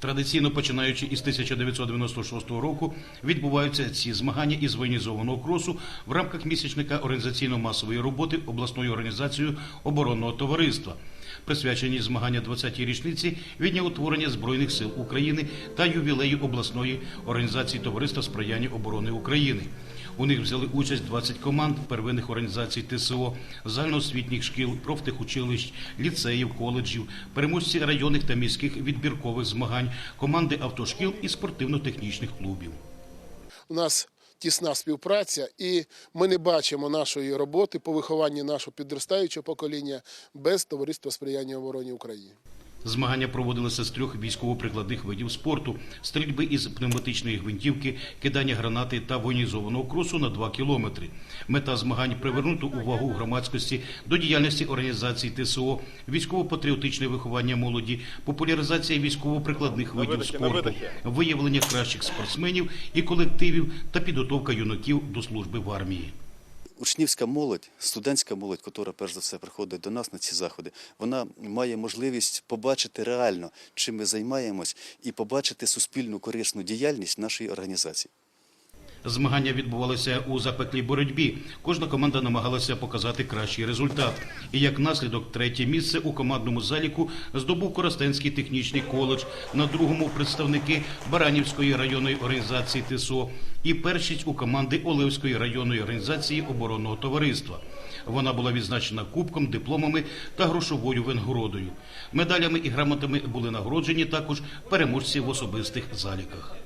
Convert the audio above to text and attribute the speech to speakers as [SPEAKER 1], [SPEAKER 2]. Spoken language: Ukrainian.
[SPEAKER 1] Традиційно починаючи із 1996 року відбуваються ці змагання із воєнізованого кросу в рамках місячника організаційно-масової роботи обласною організацією оборонного товариства. Присвячені змагання 20-й річниці від дня утворення Збройних сил України та ювілею обласної організації Товариства сприяння оборони України. У них взяли участь 20 команд первинних організацій ТСО, загальноосвітніх шкіл, профтехучилищ, ліцеїв, коледжів, переможці районних та міських відбіркових змагань, команди автошкіл і спортивно-технічних клубів.
[SPEAKER 2] у нас тісна співпраця, і ми не бачимо нашої роботи по вихованні нашого підростаючого покоління без товариства сприяння обороні України.
[SPEAKER 1] Змагання проводилися з трьох військово-прикладних видів спорту: стрільби із пневматичної гвинтівки, кидання гранати та воєнізованого кросу на 2 кілометри. Мета змагань привернути увагу громадськості до діяльності організацій ТСО, військово-патріотичне виховання молоді, популяризація військово-прикладних видів спорту, виявлення кращих спортсменів і колективів та підготовка юнаків до служби в армії.
[SPEAKER 3] Учнівська молодь, студентська молодь, яка перш за все приходить до нас на ці заходи, вона має можливість побачити реально, чим ми займаємось, і побачити суспільну корисну діяльність нашої організації.
[SPEAKER 1] Змагання відбувалися у запеклій боротьбі. Кожна команда намагалася показати кращий результат. І як наслідок, третє місце у командному заліку здобув Коростенський технічний коледж, на другому представники Баранівської районної організації ТСО і першість у команди Олевської районної організації оборонного товариства. Вона була відзначена кубком, дипломами та грошовою винагородою. Медалями і грамотами були нагороджені також переможці в особистих заліках.